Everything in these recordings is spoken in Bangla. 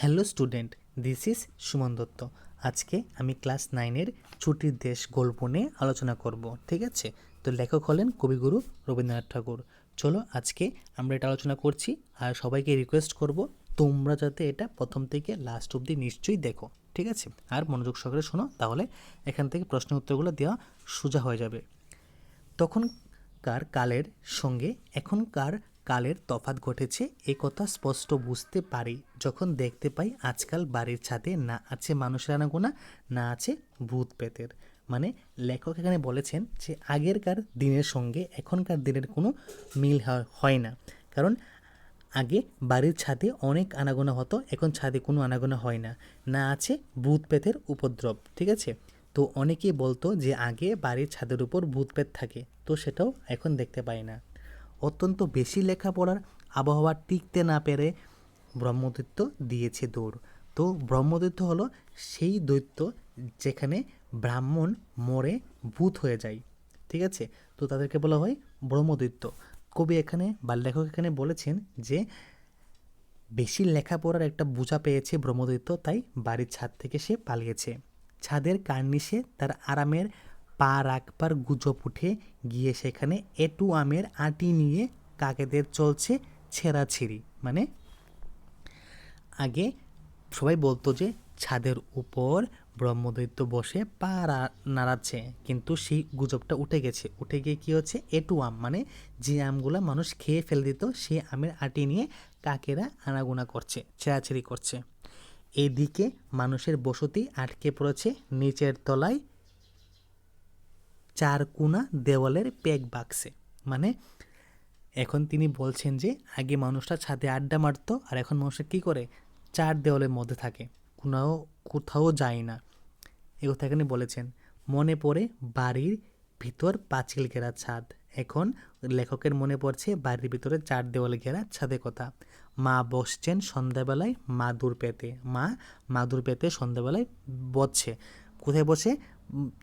Hello student this is Suman Dutta. আজকে আমি ক্লাস নাইনের ছুটির দেশ গল্প নিয়ে আলোচনা করব, ঠিক আছে? তো লেখক হলেন কবিগুরু রবীন্দ্রনাথ ঠাকুর। চলো আজকে আমরা এটা আলোচনা করছি আর সবাইকে রিকোয়েস্ট করব, তোমরা যাতে এটা প্রথম থেকে লাস্ট অবধি নিশ্চয়ই দেখো, ঠিক আছে? আর মনোযোগ সহকারে শোনো, তাহলে এখান থেকে প্রশ্ন উত্তরগুলো দেওয়া সোজা হয়ে যাবে। তখনকার কালের সঙ্গে এখনকার কালের তফাৎ ঘটেছে, এ কথা স্পষ্ট বুঝতে পারি। যখন দেখতে পাই আজকাল বাড়ির ছাদে না আছে মানুষের আনাগোনা না আছে ভূত পেতের মানে লেখক এখানে বলেছেন যে, আগেরকার দিনের সঙ্গে এখনকার দিনের কোনো মিল হয় না। কারণ আগে বাড়ির ছাদে অনেক আনাগোনা হতো, এখন ছাদে কোনো আনাগোনা হয় না। না আছে ভূত পেতের উপদ্রব, ঠিক আছে? তো অনেকেই বলতো যে, আগে বাড়ির ছাদের উপর ভূত পেত থাকে, তো সেটাও এখন দেখতে পাই না। অত্যন্ত বেশি লেখাপড়ার আবহাওয়া টিকতে না পেরে ব্রহ্মদৈত্য দিয়েছে দৌড়। তো ব্রহ্মদৈত্য হলো সেই দৈত্য যেখানে ব্রাহ্মণ মরে ভূত হয়ে যায়। ঠিক আছে? তো তাদেরকে বলা হয় ব্রহ্মদৈত্য। কবি এখানে বা লেখক এখানে বলেছেন যে, বেশি লেখাপড়ার একটা বোঝা পেয়েছে ব্রহ্মদৈত্য, তাই বাড়ির ছাদ থেকে সে পালিয়েছে। ছাদের কার্নিশে তার আরামের পা রাখবার গুজব উঠে গিয়ে সেখানে এটু আমের আটি নিয়ে কাকেদের চলছে ছেঁড়াছিড়ি। মানে আগে সবাই বলতো যে ছাদের উপর ব্রহ্মদৈত্য বসে পা নাড়াচ্ছে, কিন্তু সেই গুজবটা উঠে গেছে। উঠে গিয়ে কী হচ্ছে? এটু আম মানে যে আমগুলো মানুষ খেয়ে ফেলে দিত, সেই আমের আটি নিয়ে কাকেরা আনাগোনা করছে, ছেঁড়াছিড়ি করছে। এদিকে মানুষের বসতি আটকে পড়েছে, নিচের তলায় চার কোনা দেওয়ালের পেক বাক্সে। মানে এখন তিনি বলছেন যে, আগে মানুষটা ছাদে আড্ডা মারতো, আর এখন মানুষটা কী করে? চার দেওয়ালের মধ্যে থাকে কোথাও কোথাও যায় না। এ কথা এখানে বলেছেন। মনে পড়ে বাড়ির ভিতর পাঁচিল ঘেরা ছাদ। এখন লেখকের মনে পড়ছে বাড়ির ভিতরে চার দেওয়ালে ঘেরা ছাদের কথা। মা বসছেন সন্ধ্যাবেলায় মাদুর পেতে। মা মাদুর পেতে সন্ধ্যাবেলায় বসছে। কোথায় বসে?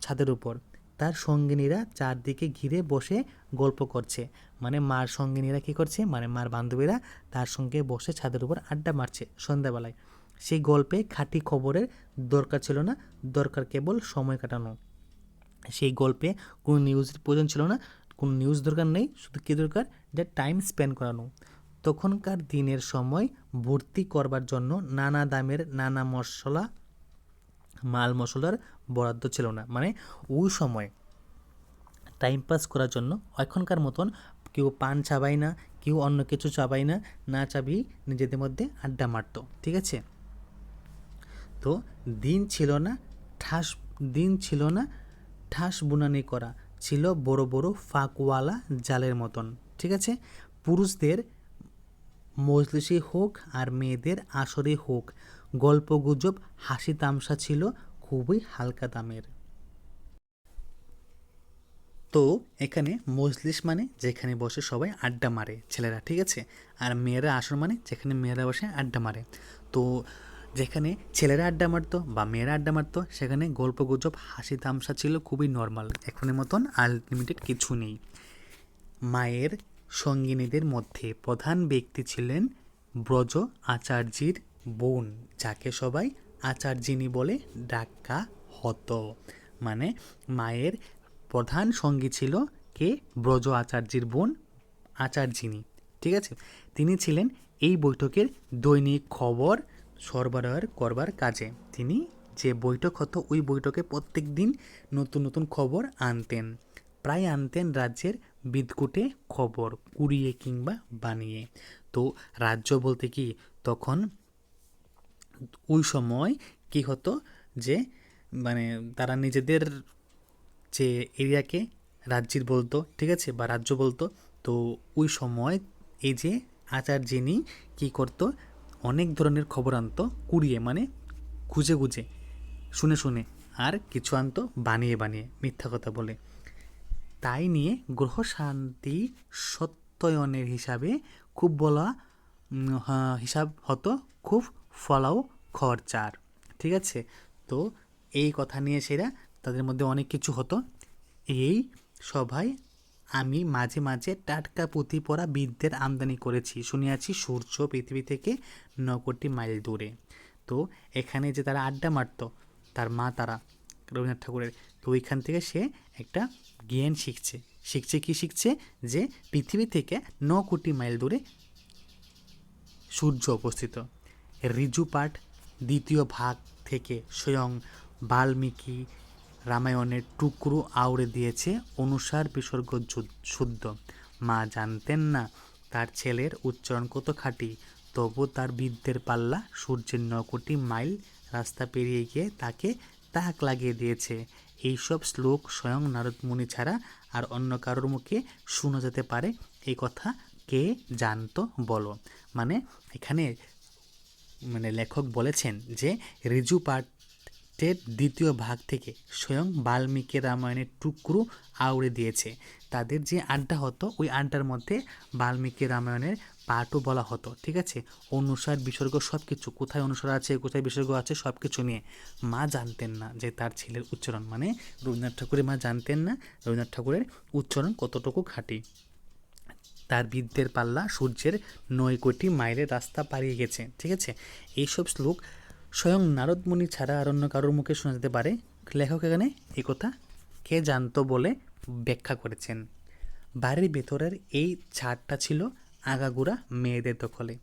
ছাদের উপর। তার সঙ্গিনীরা চারদিকে ঘিরে বসে গল্প করছে। মানে মার সঙ্গিনীরা কী করছে? মানে মার বান্ধবীরা তার সঙ্গে বসে ছাদের উপর আড্ডা মারছে সন্ধ্যাবেলায়। সেই গল্পে খাঁটি খবরের দরকার ছিল না, দরকার কেবল সময় কাটানো। সেই গল্পে কোনো নিউজের প্রয়োজন ছিল না, কোনো নিউজ দরকার নেই, শুধু কী দরকার? যে টাইম স্পেন্ড করানো। তখনকার দিনের সময় ভর্তি করবার জন্য নানা দামের নানা মশলা, মাল মশলার বরাদ্দ ছিল না। মানে ওই সময় টাইম পাস করার জন্য এখনকার মতন কেউ পান চাবাই না, কেউ অন্য কিছু চাবাই না না চাবি নিজেদের মধ্যে আড্ডা মারতো, ঠিক আছে? তো দিন ছিল না, ঠাস, দিন ছিল না, ঠাস বুনানি করা, ছিল বড় বড় ফাঁকওয়ালা জালের মতন, ঠিক আছে? পুরুষদের মজলিসি হোক আর মেয়েদের আসরে হোক গল্প গুজব হাসি তামসা ছিল খুবই হালকা দামের। তো এখানে মজলিস মানে যেখানে বসে সবাই আড্ডা মারে ছেলেরা, ঠিক আছে? আর মেয়েরা আসর মানে যেখানে মেয়েরা বসে আড্ডা মারে। তো যেখানে ছেলেরা আড্ডা মারতো বা মেয়েরা আড্ডা মারতো, সেখানে গল্প গুজব হাসি তামসা ছিল খুবই নর্মাল এখনের মতন আনলিমিটেড কিছু নেই। মায়ের সঙ্গিনীদের মধ্যে প্রধান ব্যক্তি ছিলেন ব্রজ আচার্যির বোন, যাকে সবাই আচার্যিনী বলে ডাকা হতো। মানে মায়ের প্রধান সঙ্গী ছিল কে? ব্রজ আচার্যির বোন আচার্যিনী ঠিক আছে? তিনি ছিলেন এই বৈঠকের দৈনিক খবর সরবরাহ করবার কাজে। তিনি যে বৈঠক হতো, ওই বৈঠকে প্রত্যেক দিন নতুন নতুন খবর আনতেন। প্রায় আনতেন রাজ্যের বিদকুটে খবর, কুড়িয়ে কিংবা বানিয়ে। তো রাজ্য বলতে কি? তখন ওই সময় কি হতো যে মানে তারা নিজেদের যে এরিয়াকে রাজ্যের বলতো, ঠিক আছে, বা রাজ্য বলতো, তো ওই সময় এই যে আচার্যিনী কী করতো, অনেক ধরনের খবর আনতো, কুড়িয়ে মানে খুঁজে খুঁজে, শুনে শুনে, আর কিছু আনতো বানিয়ে বানিয়ে, মিথ্যা কথা বলে। তাই নিয়ে গ্রহ শান্তি সত্যয়নের হিসাবে খুব বলা হিসাব হতো, খুব ফলাও খরচার, ঠিক আছে? তো এই কথা নিয়ে সেরা, তাদের মধ্যে অনেক কিছু হতো। এই সভায় আমি মাঝে মাঝে টাটকা পুঁথি পড়া বিদ্যের আমদানি করেছি। শুনিয়াছি সূর্য পৃথিবী থেকে ন কোটি মাইল দূরে। তো এখানে যে তারা আড্ডা মারতো, তার মা তারা, রবীন্দ্রনাথ ঠাকুরের, তো ওইখান থেকে সে একটা জ্ঞান শিখছে। শিখছে কি শিখছে? যে পৃথিবী থেকে ন কোটি মাইল দূরে সূর্য অবস্থিত। ঋজু পাঠ, দ্বিতীয় ভাগ থেকে স্বয়ং বাল্মীকি রামায়ণের টুকরো আউড়ে দিয়েছে অনুসার বিসর্গ শুদ্ধ। মা জানতেন না তার ছেলের উচ্চারণ কত খাঁটি, তবু তার বিদ্যের পাল্লা সূর্যের ন কোটি মাইল রাস্তা পেরিয়ে গিয়ে তাকে তাক লাগিয়ে দিয়েছে। এইসব শ্লোক স্বয়ং নারদ মুনি ছাড়া আর অন্য কারোর মুখে শোনা যেতে পারে? এই কথা কে জানতো বলো। মানে এখানে মানে লেখক বলেছেন যে ঋজু পাঠের দ্বিতীয় ভাগ থেকে স্বয়ং বাল্মীকি রামায়ণের টুকরো আউড়ে দিয়েছে। তাদের যে আড্ডা হতো, ওই আড্ডার মধ্যে বাল্মীকি রামায়ণের পাঠও বলা হতো, ঠিক আছে? অনুসার, বিসর্গ সব কিছু কোথায় অনুসার আছে, কোথায় বিসর্গ আছে সব কিছু নিয়ে। মা জানতেন না যে তার ছেলের উচ্চারণ মানে রবীন্দ্রনাথ ঠাকুরের মা জানতেন না রবীন্দ্রনাথ ঠাকুরের উচ্চারণ কতটুকু খাঁটি। তার বিদ্যের পাল্লা সূর্যের নয় কোটি মাইলের রাস্তা পাড়িয়ে গেছে, ঠিক আছে? এইসব শ্লোক স্বয়ং নারদ মুনি ছাড়া আর অন্য কারোর মুখে শোনা যেতে পারে? লেখক এখানে এই কথা কে জানতো বলে ব্যাখ্যা করেছেন। বাড়ির ভেতরের এই ছাদটা ছিল আগাগুড়া মেয়েদের দখলে,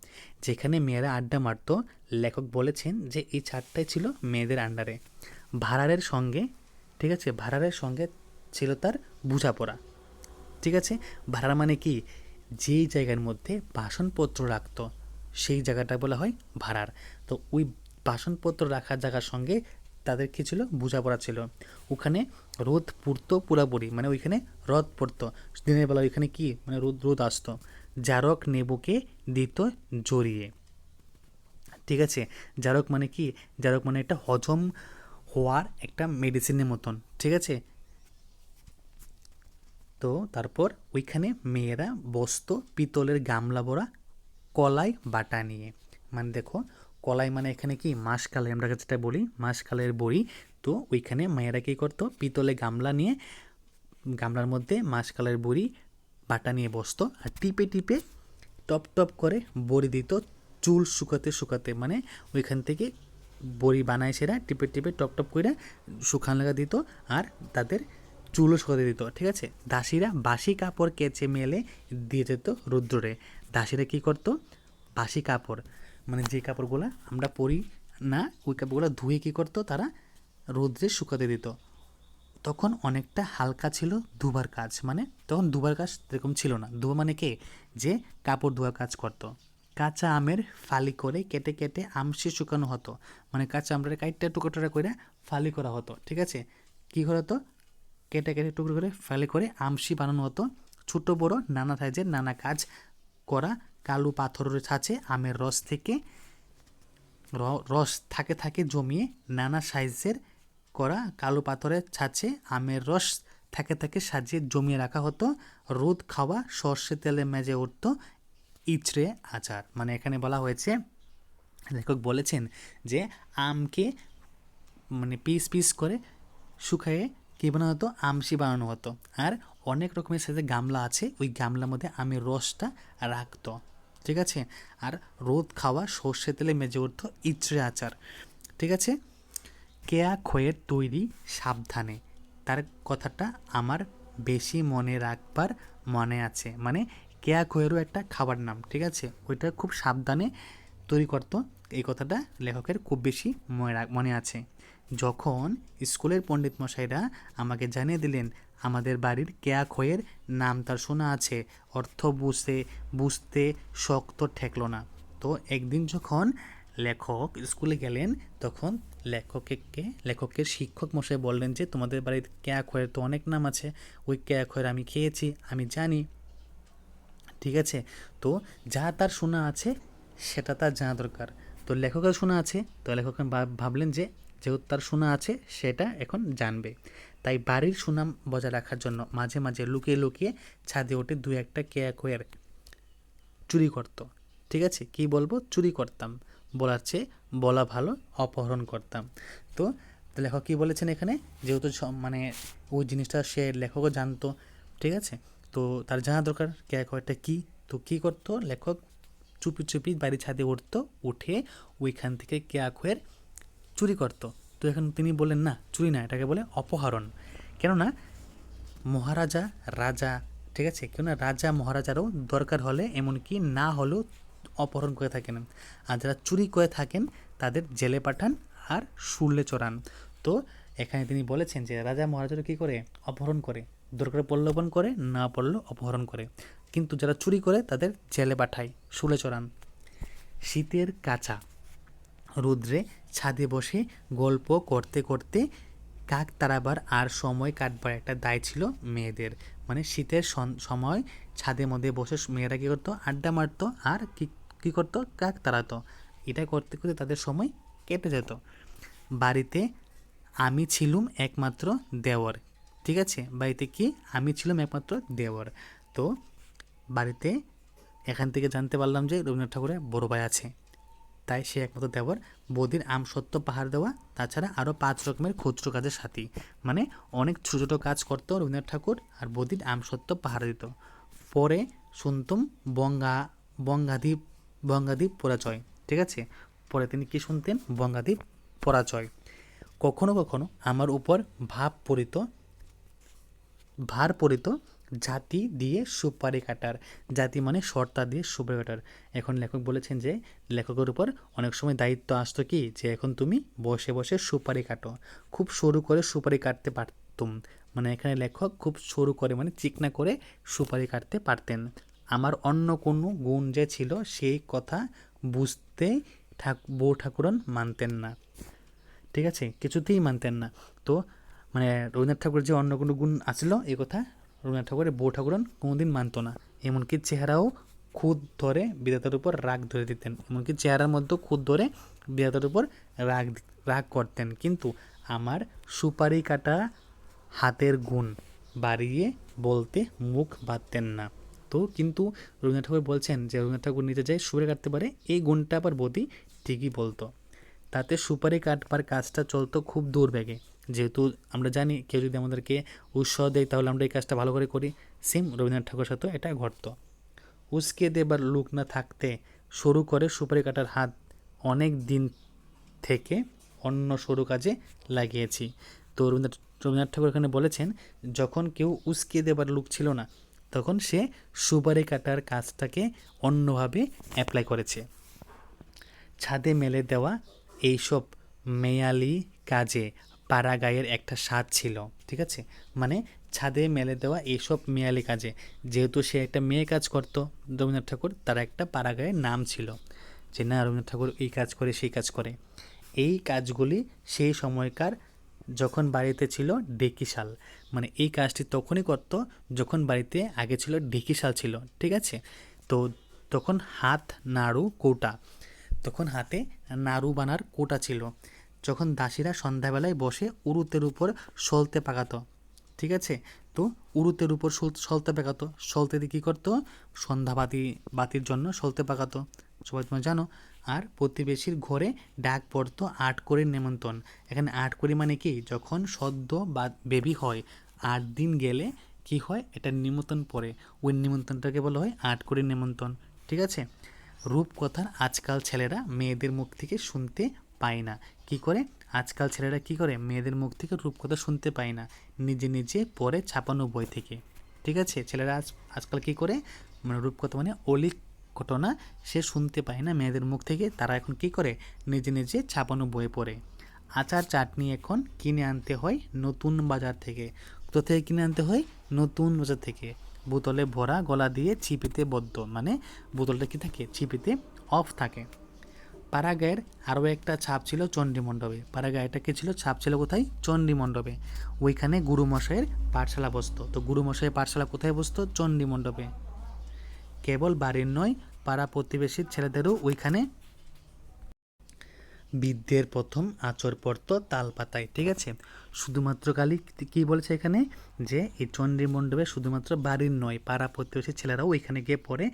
যেখানে মেয়েরা আড্ডা মারতো। লেখক বলেছেন যে এই ছাদটাই ছিল মেয়েদের আন্ডারে। ভাড়ারের সঙ্গে, ঠিক আছে? ভাড়ারের সঙ্গে ছিল তার বোঝাপড়া, ঠিক আছে? ভাড়া মানে কি? যেই জায়গার মধ্যে বাসনপত্র রাখতো, সেই জায়গাটা বলা হয় ভাড়ার। তো ওই বাসনপত্র রাখার জায়গার সঙ্গে তাদের কী ছিল? বোঝাপড়া ছিল। ওখানে রোদ পড়তো পুরাপুরি মানে ওইখানে রদ পড়তো। দিনের বেলা ওইখানে কি? মানে রোদ রোদ আসতো। জারক নেবুকে দিত জড়িয়ে। ঠিক আছে? জারক মানে কি? জারক মানে একটা হজম হওয়ার একটা মেডিসিনের মতন। ঠিক আছে? তো তারপর ওইখানে মেয়েরা বসতো, পিতলের গামলা ভরা, কলাই বাটা নিয়ে। মানে দেখো, কলাই মানে এখানে কি? মাসকালাই আমরা যেটা বলি, মাসকালের বড়ি। তো ওইখানে মেয়েরা কী করতো? পিতলে গামলা নিয়ে, গামলার মধ্যে মাসকালের বড়ি বাটা নিয়ে বসতো আর টিপে টিপে টপ টপ করে বড়ি দিত, চুল শুকাতে শুকাতে। মানে ওইখান থেকে বড়ি বানায় সেরা, টিপে টিপে টপ টপ করে শুকান লাগা দিত আর তাদের চুলও শুকাতে দিত, ঠিক আছে? দাসীরা বাসি কাপড় কেচে মেলে দিয়ে যেত রুদ্রে দাসীরা কী করতো? বাসি কাপড় মানে যে কাপড়গুলো আমরা পরি না, ওই কাপড়গুলো ধুয়ে কী করতো? তারা রোদ্রে শুকাতে দিত। তখন অনেকটা হালকা ছিল দুবার কাজ মানে তখন দুবার কাজ এরকম ছিল না। দুবার মানে কে? যে কাপড় ধোয়া কাজ করতো। কাঁচা আমের ফালি করে কেটে কেটে আমসি শুকানো হতো। মানে কাঁচা আমটা কাইটটা টুকরো করে ফালি করা হতো, ঠিক আছে? কী করা হতো? কেটে কেটে টুকরো করে ফেলে করে আমসি বানানো হতো ছোটো বড় নানা সাইজের নানা কাজ করা কালো পাথরের ছাঁচে আমের রস থেকে রস থাকে থাকে জমিয়ে নানা সাইজের করা কালো পাথরের ছাঁচে আমের রস থাকে থাকে সাজিয়ে জমিয়ে রাখা হতো। রোদ খাওয়া সর্ষে তেলে মেজে উঠত ইচড়ে আচার। মানে এখানে বলা হয়েছে, লেখক বলেছেন যে আমকে মানে পিস পিস করে শুকায়ে কী বানানো হতো? আমসি বানানো হতো। আর অনেক রকমের সাথে গামলা আছে, ওই গামলার মধ্যে আমের রসটা রাখতো, ঠিক আছে? আর রোদ খাওয়া সর্ষে তেলে মেজে উঠতো ইচড়ে আচার, ঠিক আছে? কেয়া খয়ের তৈরি সাবধানে, তার কথাটা আমার বেশি মনে রাখবার মনে আছে। মানে কেয়া খয়েরও একটা খাবার নাম, ঠিক আছে? ওইটা খুব সাবধানে তৈরি করতো, এই কথাটা লেখকের খুব বেশি মনে মনে আছে। যখন স্কুলের পণ্ডিত মশাইরা আমাকে জানিয়ে দিলেন, আমাদের বাড়ির কেয়া খয়ের নাম তার শোনা আছে, অর্থ বুঝতে বুঝতে শক্ত ঠেকলো না। তো একদিন যখন লেখক স্কুলে গেলেন, তখন লেখককে লেখকের শিক্ষক মশাই বললেন যে, তোমাদের বাড়ির কেয়া খয়ের তো অনেক নাম আছে, ওই কেয়া খয়ের আমি খেয়েছি, আমি জানি। ঠিক আছে? তো যা তার শোনা আছে, সেটা তার জানা দরকার। তো লেখকের শোনা আছে, তো লেখক ভাবলেন যে যেহেতু তার শোনা আছে, সেটা এখন জানবে। তাই বাড়ির সুনাম বজায় রাখার জন্য মাঝে মাঝে লুকিয়ে লুকিয়ে ছাদে ওঠে দু একটা কেয়া কয়ের চুরি করতো। ঠিক আছে? কি বলব? চুরি করতাম। বলার চেয়ে বলা ভালো, অপহরণ করতাম। তো লেখক কী বলেছেন এখানে? যেহেতু মানে ওই জিনিসটা সে লেখকও জানতো। ঠিক আছে? তো তার জানা দরকার, কেয়া কয়েরটা কী? তো কী করতো? লেখক চুপি চুপি বাড়ি ছাদে উঠতো, উঠে ওইখান থেকে কেয়াখয়ের চুরি করতো। তো এখন তিনি বললেন, না, চুরি না, এটাকে বলে অপহরণ। কেননা মহারাজা, রাজা, ঠিক আছে? কেননা রাজা, মহারাজারও দরকার হলে, এমনকি না হলেও অপহরণ করে থাকেন। আর যারা চুরি করে থাকেন, তাদের জেলে পাঠান আর শুলে চড়ান। তো এখানে তিনি বলেছেন যে, রাজা, মহারাজারা কী করে? অপহরণ করে। দরকার প্রলোভন করে, না পড়লেও অপহরণ করে। কিন্তু যারা চুরি করে, তাদের জেলে পাঠায়, শুলে চড়ান। শীতের কাঁচা। রুদ্রে ছাদে বসে গল্প করতে করতে কাক তারাবার আর সময় কাটবার একটা দায় ছিল মেয়েদের। মানে শীতের সময় ছাদের মধ্যে বসে মেয়েরা কী করতো? আড্ডা মারতো আর কী কী করতো? কাক তাড়াতো। এটা করতে করতে তাদের সময় কেটে যেত। বাড়িতে আমি ছিলুম একমাত্র দেওর। ঠিক আছে? বাড়িতে কি? আমি ছিলাম একমাত্র দেওর। তো বাড়িতে এখান থেকে জানতে পারলাম যে রবীন্দ্রনাথ ঠাকুরের বড় ভাই আছে। তাই সে একমাত্র দেবর। বৌদির আমসত্ত্ব পাহাড় দেওয়া, তাছাড়া আরও পাঁচ রকমের খুচরো কাজের সাথী। মানে অনেক ছোটো ছোটো কাজ করতো রবীন্দ্রনাথ ঠাকুর আর বৌদির আমসত্ত্ব পাহাড় দিত। পরে শুনতুম বঙ্গা বঙ্গাদীপ বঙ্গাদীপ পরাজয়। ঠিক আছে? পরে তিনি কি শুনতেন? বঙ্গাদ্বীপ পরাজয়। কখনো কখনো আমার উপর ভাব পড়িত ভার পড়িত জাতি দিয়ে সুপারি কাটার। জাতি মানে শর্তা দিয়ে সুপারি কাটার। এখন লেখক বলেছেন যে, লেখকের উপর অনেক সময় দায়িত্ব আসতো কি? যে এখন তুমি বসে বসে সুপারি কাটো। খুব সরু করে সুপারি কাটতে পারতুম। মানে এখানে লেখক খুব সরু করে মানে চিকনা করে সুপারি কাটতে পারতেন। আমার অন্য কোনো গুণ যে ছিল, সেই কথা বুঝতে ঠাক, বউ ঠাকুরন মানতেন না। ঠিক আছে? কিছুতেই মানতেন না। তো মানে রবীন্দ্রনাথ ঠাকুরের যে অন্য কোনো গুণ আসলো এই কথা রবীন্দ্রনাথ ঠাকুরের বউ ঠাকুরন কোনোদিন মানতো না। এমনকি চেহারাও খুদ ধরে বিধাতার উপর রাগ ধরে দিতেন। এমনকি চেহারার মধ্যেও খুদ ধরে বিধাতার উপর রাগ রাগ করতেন। কিন্তু আমার সুপারি কাটা হাতের গুণ বাড়িয়ে বলতে মুখ বাঁধতেন না। তো কিন্তু রবীন্দ্রনাথ ঠাকুর বলছেন যে, রবীন্দ্রনাথ ঠাকুর নিজে যায় সুরে কাটতে পারে, এই গুণটা আবার বৌদি ঠিকই বলতো। তাতে সুপারি কাটবার কাজটা চলতো খুব দূর বেগে যেহেতু আমরা জানি কেউ যদি আমাদেরকে উৎসাহ দেয়, তাহলে আমরা এই কাজটা ভালো করে করি। সেম রবীন্দ্রনাথ ঠাকুরের সাথে এটা ঘটত। উস্কে দেবার লোক না থাকতে শুরু করে সুপারি কাটার হাত অনেক দিন থেকে অন্য সরু কাজে লাগিয়েছি। তো রবীন্দ্রনাথ রবীন্দ্রনাথ ঠাকুর এখানে বলেছেন, যখন কেউ উস্কে দেবার লোক ছিল না, তখন সে সুপারি কাটার কাজটাকে অন্যভাবে অ্যাপ্লাই করেছে। ছাদে মেলে দেওয়া এইসব মেয়ালি কাজে পাড়াগাঁয়ের একটা স্বাদ ছিল, ঠিক আছে? মানে ছাদে মেলে দেওয়া এইসব মেয়ালি কাজে। যেহেতু সে একটা মেয়ে কাজ করতো, রবীন্দ্রনাথ ঠাকুর তার একটা পাড়া পাড়াগাঁয়ের নাম ছিল। যে না, রবীন্দ্রনাথ ঠাকুর এই কাজ করে, সেই কাজ করে। এই কাজগুলি সেই সময়কার যখন বাড়িতে ছিল ডেকিশাল মানে এই কাজটি তখনই করতো যখন বাড়িতে আগে ছিল ডেকিশাল ছিল, ঠিক আছে? তো তখন হাত নাড়ু কোটা, তখন হাতে নাড়ু বানার কোটা ছিল। যখন দাসীরা সন্ধ্যাবেলায় বসে উরুতের উপর সলতে পাকাতো, ঠিক আছে? তো উরুতের উপর সল- সলতে পাকাতো। সলতে দিয়ে কী করতো? সন্ধ্যাবাতি বাতির জন্য সলতে পাকাতো। সবাই তোমরা জানো? আর প্রতিবেশীর ঘরে ডাক পড়তো আট করে নেমন্তন্ন এখানে আট করি মানে কি? যখন সদ্য বা বেবি হয়, আট দিন গেলে কি হয়? এটা নিমন্ত্রণ পড়ে। ওই নিমন্ত্রণটাকে বলা হয় আট করে নিমন্ত্রণ ঠিক আছে? রূপকথার আজকাল ছেলেরা মেয়েদের মুখ থেকে শুনতে পায় না। কি করে? আজকাল ছেলেরা কি করে? মেয়েদের মুখ থেকে রূপকথা শুনতে পায় না। নিজে নিজে পড়ে ছাপানো বই থেকে। ঠিক আছে? ছেলেরা আজ, আজকাল কি করে? মানে রূপকথা মানে অলিক ঘটনা সে শুনতে পায় না মেয়েদের মুখ থেকে। তারা এখন কি করে? নিজে নিজে ছাপানো বই পড়ে। আচার চাটনি এখন কিনে আনতে হয় নতুন বাজার থেকে। কোথা থেকে কিনে আনতে হয়? নতুন বাজার থেকে। বোতলে ভরা গলা দিয়ে ছিপিতে বদ্ধ। মানে বোতলটা কি থাকে? ছিপিতে অফ থাকে। পাড়াগাঁয়ের আরও একটা ছাপ ছিল চণ্ডী মণ্ডপে। পাড়াগাঁয়েটা কি ছিল? ছাপ ছিল কোথায়? চণ্ডী মণ্ডপে। ওইখানে গুরুমশাইয়ের পাঠশালা বসতো। তো গুরুমশাইয়ের পাঠশালা কোথায় বসতো? চণ্ডী মণ্ডপে। কেবল বাড়ির নয়, পাড়া প্রতিবেশীর ছেলেদেরও ওইখানে বিদ্যের প্রথম আচর পড়তো তাল পাতায়, ঠিক আছে? শুধুমাত্র কালি কী বলেছে এখানে? যে এই চণ্ডী মণ্ডপে শুধুমাত্র বাড়ির নয়, পাড়া প্রতিবেশী ছেলেরাও ওইখানে গিয়ে পড়ে,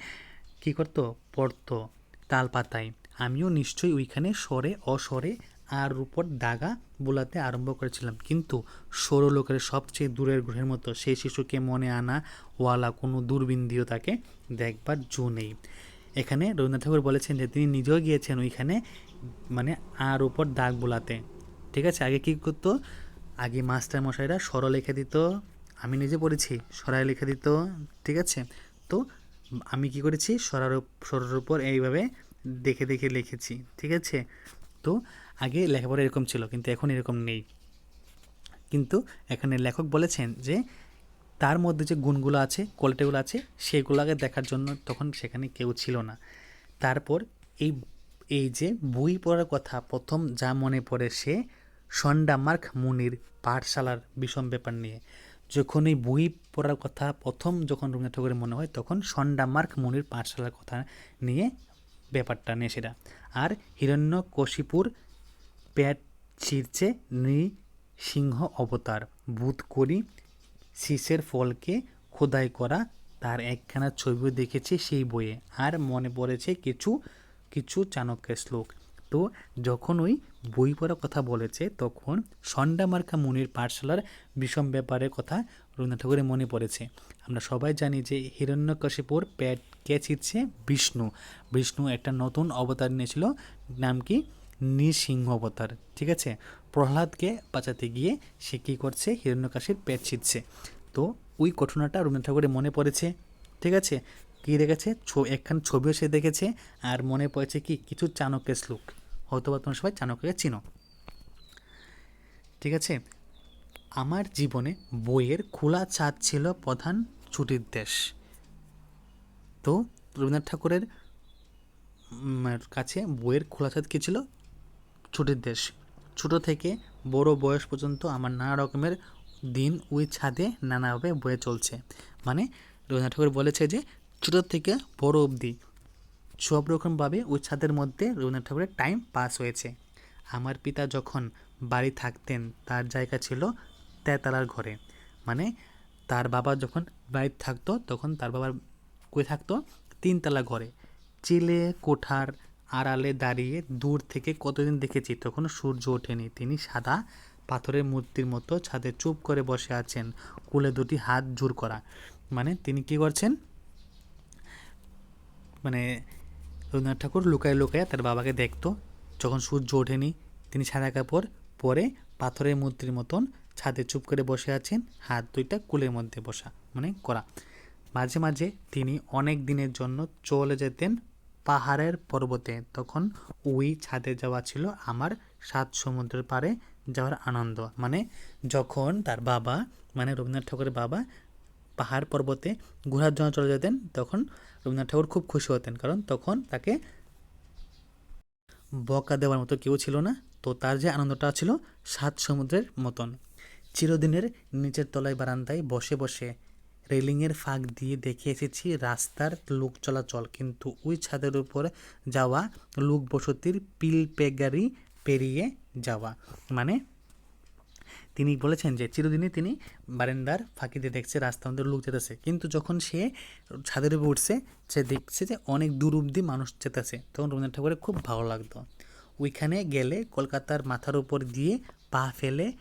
কী করতো? পড়তো তাল পাতায়। আমিও নিশ্চয়ই ওইখানে স্বরে অস্বরে আর উপর দাগা বোলাতে আরম্ভ করেছিলাম। কিন্তু সৌর লোকের সবচেয়ে দূরের গ্রহের মতো সেই শিশুকে মনে আনা ওয়ালা কোনো দূরবীন দিয়েও তাকে দেখবার জো নেই। এখানে রবীন্দ্রনাথ ঠাকুর বলেছেন যে, তিনি নিজেও গিয়েছেন ওইখানে মানে আর উপর দাগ বোলাতে। ঠিক আছে, আগে কী করতো? আগে মাস্টার মশাইরা সরল লিখে দিত, আমি নিজে পড়েছি সরাই লিখে দিত। ঠিক আছে, তো আমি কি করেছি? সরার উপ- সরার উপর এইভাবে দেখে দেখে লিখেছি, ঠিক আছে? তো আগে লেখাপড়া এরকম ছিল, কিন্তু এখন এরকম নেই। কিন্তু এখানে লেখক বলেছেন যে, তার মধ্যে যে গুণগুলো আছে, কোয়ালিটিগুলো আছে, সেগুলোকে দেখার জন্য তখন সেখানে কেউ ছিল না। তারপর এই এই যে বই পড়ার কথা, প্রথম যা মনে পড়ে সে সন্ডামার্ক মুনির পাঠশালার বিষম ব্যাপার নিয়ে। যখন এই বই পড়ার কথা, প্রথম যখন রবীন্দ্রনাথ ঠাকুরের মনে হয়, তখন সন্ডামার্ক মুনির পাঠশালার কথা নিয়ে ব্যাপারটা নিয়ে সেটা। আর হিরণ্যকশিপুর প্যাট ছিঁড়ছে নৃসিংহ অবতার। বুধ করি শীষের ফলকে খোদাই করা তার একখানা ছবিও দেখেছি সেই বইয়ে। আর মনে পড়েছে কিছু কিছু চাণক্যের শ্লোক। তো যখন ওই বই পড়ার কথা বলেছে, তখন সন্ডামার্কা মুনির পাঠশালার বিষম ব্যাপারের কথা রবীন্দ্রনাথ ঠাকুরের মনে পড়েছে। আমরা সবাই জানি যে হিরণ্যকশিপুর পেট কে বিষ্ণু। বিষ্ণু একটা নতুন অবতার নিয়েছিল নাম কি? নৃসিংহ অবতার ঠিক আছে? প্রহ্লাদকে বাঁচাতে গিয়ে সে কী করছে? হিরণ্যকাশীর পেট ছিঁড়ছে। তো ওই ঘটনাটা রবীন্দ্রনাথ ঠাকুরের মনে পড়েছে। ঠিক আছে? কী দেখেছে? একখান ছবিও সে দেখেছে। আর মনে পড়েছে কি? কিছু চাণক্যের শ্লোক। হয়তো বা তোমরা সবাই চাণক্যকে চিনো। ঠিক আছে? আমার জীবনে বইয়ের খোলা ছাদ ছিল প্রধান ছুটির দেশ। তো রবীন্দ্রনাথ ঠাকুরের কাছে বইয়ের খোলা ছাদ কী ছিল? ছুটির দেশ। ছোটো থেকে বড় বয়স পর্যন্ত আমার নানা রকমের দিন ওই ছাদে নানাভাবে বয়ে চলছে। মানে রবীন্দ্রনাথ ঠাকুর বলেছে যে, ছোটো থেকে বড় অবধি সব রকমভাবে ওই ছাদের মধ্যে রবীন্দ্রনাথ ঠাকুরের টাইম পাস হয়েছে। আমার পিতা যখন বাড়ি থাকতেন, তার জায়গা ছিল তেতলার ঘরে। মানে তার বাবা যখন বাড়িতে থাকতো, তখন তার বাবার কই থাকতো তিনতলা ঘরে। চিলে, কোঠার আড়ালে দাঁড়িয়ে দূর থেকে কতদিন দেখেছি তখন সূর্য ওঠেনি। তিনি সাদা পাথরের মূর্তির মতো ছাদে চুপ করে বসে আছেন, কুলে দুটি হাত জোর করা। মানে তিনি কি করছেন? মানে রবীন্দ্রনাথ ঠাকুর লুকায় লুকায় তার বাবাকে দেখতো। যখন সূর্য ওঠেনি, তিনি সাদা কাপড় পরে পাথরের মূর্তির মতন ছাদে চুপ করে বসে আছেন, হাত দুইটা কুলের মধ্যে বসা মানে করা। মাঝে মাঝে তিনি অনেক দিনের জন্য চলে যেতেন পাহাড়ের পর্বতে। তখন ওই ছাদে যাওয়া ছিল আমার সাত সমুদ্রের পাড়ে যাওয়ার আনন্দ। মানে যখন তার বাবা মানে রবীন্দ্রনাথ ঠাকুরের বাবা পাহাড় পর্বতে ঘোরার জন্য চলে যেতেন, তখন রবীন্দ্রনাথ ঠাকুর খুব খুশি হতেন, কারণ তখন তাকে বকা দেওয়ার মতো কেউ ছিল না। তো তার যে আনন্দটা ছিল সাত সমুদ্রের মতন। চিরদিনের নিচের তলায় বারান্দায় বসে বসে রেলিংয়ের ফাঁক দিয়ে দেখে এসেছি রাস্তার লোক চলাচল। কিন্তু ওই ছাদের উপর যাওয়া লোক বসতির পিল পেগারি পেরিয়ে যাওয়া। মানে তিনি বলেছেন যে চিরদিনই তিনি বারান্দার ফাঁকি দিয়ে দেখছে, রাস্তার মধ্যে লোক যেতেছে। কিন্তু যখন সে ছাদের উপরে উঠছে, সে দেখছে যে অনেক দূর অব্দি মানুষ যেতেছে। তখন রবীন্দ্রনাথ ঠাকুরের খুব ভালো লাগতো। ওইখানে গেলে কলকাতার মাথার উপর দিয়ে পা ফেলে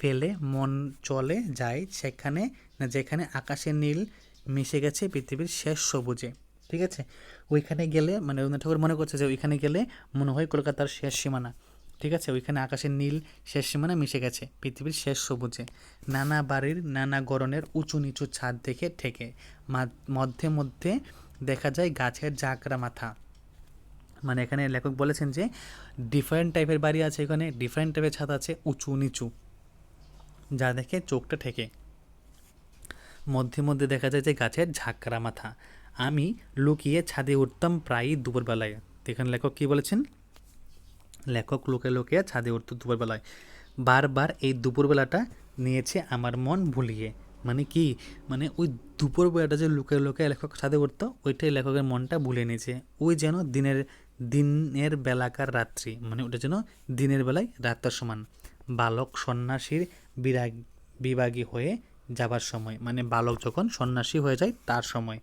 ফেলে মন চলে যায় সেখানে না যেখানে আকাশের নীল মিশে গেছে পৃথিবীর শেষ সবুজে। ঠিক আছে? ওইখানে গেলে মানে রবীন্দ্রনাথ ঠাকুর মনে করছে যে ওইখানে গেলে মনে হয় কলকাতার শেষ সীমানা। ঠিক আছে? ওইখানে আকাশের নীল শেষ সীমানা মিশে গেছে, পৃথিবীর শেষ সবুজে। নানা বাড়ির নানা গরনের উঁচু নিচু ছাদ দেখে ঠেকে। মধ্যে মধ্যে দেখা যায় গাছের জাকরা মাথা। মানে এখানে লেখক বলেছেন যে ডিফারেন্ট টাইপের বাড়ি আছে এখানে ডিফারেন্ট টাইপের ছাদ আছে, উঁচু নিচু। যা দেখে চোখটা ঠেকে। মধ্যে মধ্যে দেখা যায় যে গাছের ঝাঁকড়া মাথা। আমি লুকিয়ে ছাদে উঠতাম প্রায়ই দুপুরবেলায়। এখানে লেখক কী বলেছেন? লেখক লোকে লোকে ছাদে উঠত দুপুরবেলায়। বারবার এই দুপুরবেলাটা নিয়েছে আমার মন ভুলিয়ে। মানে কি? মানে ওই দুপুরবেলাটা যে লুকে লোকে লেখক ছাদে উঠতো, ওইটাই লেখকের মনটা ভুলে নিয়েছে। ওই যেন দিনের দিনের বেলাকার রাত্রি। মানে ওটা যেন দিনের বেলায় রাতটার সমান। বালক সন্ন্যাসীর বিরাগ, বিভাগী হয়ে যাবার সময়। মানে বালক যখন সন্ন্যাসী হয়ে যায়, তার সময়।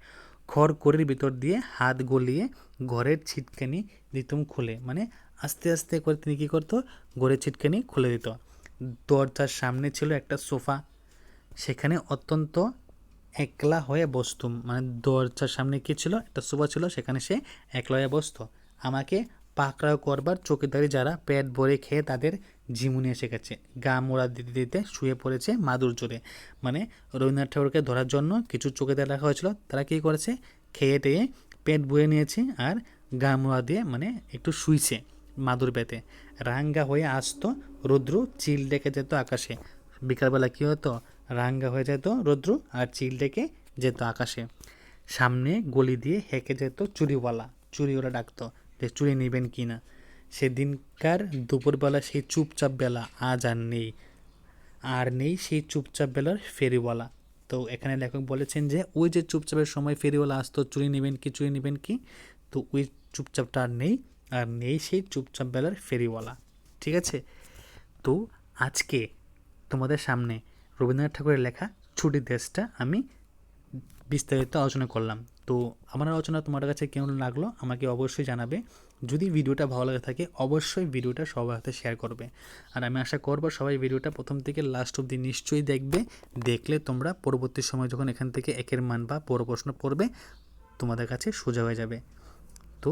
খড়কড়ির ভিতর দিয়ে হাত গলিয়ে ঘরের ছিটকানি দিতুম খুলে। মানে আস্তে আস্তে করে তিনি কী করতো? ঘরের ছিটকানি খুলে দিত। দরজার সামনে ছিল একটা সোফা। সেখানে অত্যন্ত একলা হয়ে বসতুম মানে দরজার সামনে কী ছিল? একটা সোফা ছিল। সেখানে সে একলা হয়ে বসতো। আমাকে পাকড়াও করবার চৌকিদারি যারা পেট ভরে খেয়ে তাদের ঝিমুনি এসে গেছে। গা মোড়া দিতে দিতে শুয়ে পড়েছে মাদুর জোরে। মানে রবীন্দ্রনাথ ঠাকুরকে ধরার জন্য কিছু চৌকিদার রাখা হয়েছিল। তারা কী করেছে? খেয়ে টেয়ে পেট বয়ে নিয়েছে আর গা মোড়া দিয়ে মানে একটু শুইছে। মাদুর পেতে রাঙ্গা হয়ে আসতো রৌদ্র, চিল ডেকে যেত আকাশে। বিকালবেলা কী হতো? রাঙ্গা হয়ে যেত রৌদ্র আর চিল ডেকে যেত আকাশে। সামনে গলি দিয়ে হেঁকে যেত চুরিওয়ালা। চুরিওয়ালা ডাকতো যে, চুরি নেবেন কি না? সেদিনকার দুপুরবেলা সেই চুপচাপ বেলা আজ আর নেই। আর নেই সেই চুপচাপ বেলার ফেরিওয়ালা। তো এখানে লেখক বলেছেন যে, ওই যে চুপচাপের সময় ফেরিওয়ালা আসতো, চুরি নেবেন কি, চুরি নেবেন কি? তো ওই চুপচাপটা আর নেই। আর নেই সেই চুপচাপ বেলার ফেরিওয়ালা, ঠিক আছে? তো আজকে তোমাদের সামনে রবীন্দ্রনাথ ঠাকুরের লেখা ছুটির দেশটা আমি বিস্তারিত আলোচনা করলাম। তো আমার আলোচনা তোমার কাছে কেমন লাগল আমাকে অবশ্যই জানাবে। যদি ভিডিওটা ভালো লাগে থাকে, অবশ্যই ভিডিওটা সবার হাতে শেয়ার করবে। আর আমি আশা করব সবাই ভিডিওটা প্রথম থেকে লাস্ট অবধি নিশ্চয়ই দেখবে। দেখলে তোমরা পরবর্তী সময় যখন এখান থেকে একের মান বা বড় প্রশ্ন পড়বে তোমাদের কাছে সোজা হয়ে যাবে। তো